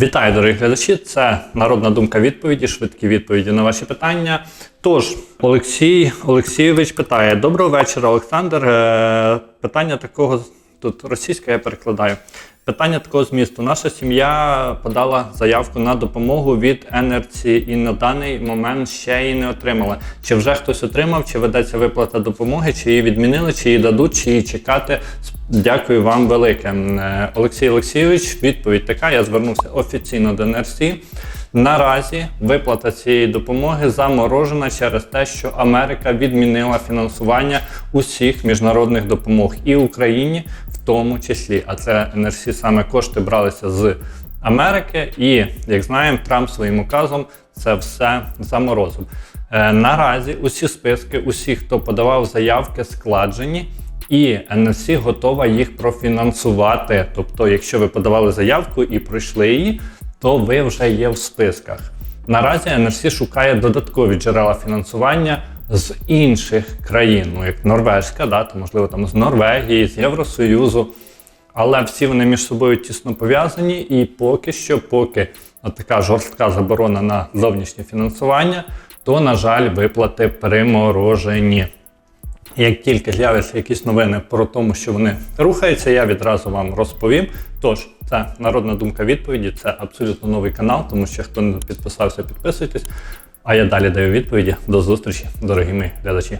Вітаю, дорогі глядачі! Це народна думка відповіді, швидкі відповіді на ваші питання. Тож, Олексій Олексійович питає: Доброго вечора, Олександр. Е, Питання такого тут російське я перекладаю. Питання такого змісту. Наша сім'я подала заявку на допомогу від Енерці і на даний момент ще її не отримала. Чи вже хтось отримав, чи ведеться виплата допомоги, чи її відмінили, чи її дадуть, чи її чекати. Дякую вам велике. Е, Олексій Олексійович, відповідь така. Я звернувся офіційно до НРСі. Наразі виплата цієї допомоги заморожена через те, що Америка відмінила фінансування усіх міжнародних допомог і Україні, в тому числі. А це НРСі саме кошти бралися з Америки, і як знаємо, Трамп своїм указом це все заморозив. Е, Наразі усі списки, усі, хто подавав заявки, складжені. І НСІ готова їх профінансувати. Тобто, якщо ви подавали заявку і пройшли її, то ви вже є в списках. Наразі НРСі шукає додаткові джерела фінансування з інших країн, ну як Норвежська, да, то можливо там з Норвегії, з Євросоюзу. Але всі вони між собою тісно пов'язані, і поки що, поки така жорстка заборона на зовнішнє фінансування, то, на жаль, виплати приморожені. Як тільки з'являться якісь новини про тому, що вони рухаються, я відразу вам розповім. Тож, це народна думка відповіді, це абсолютно новий канал, тому що хто не підписався, підписуйтесь. А я далі даю відповіді. До зустрічі, дорогі мої глядачі.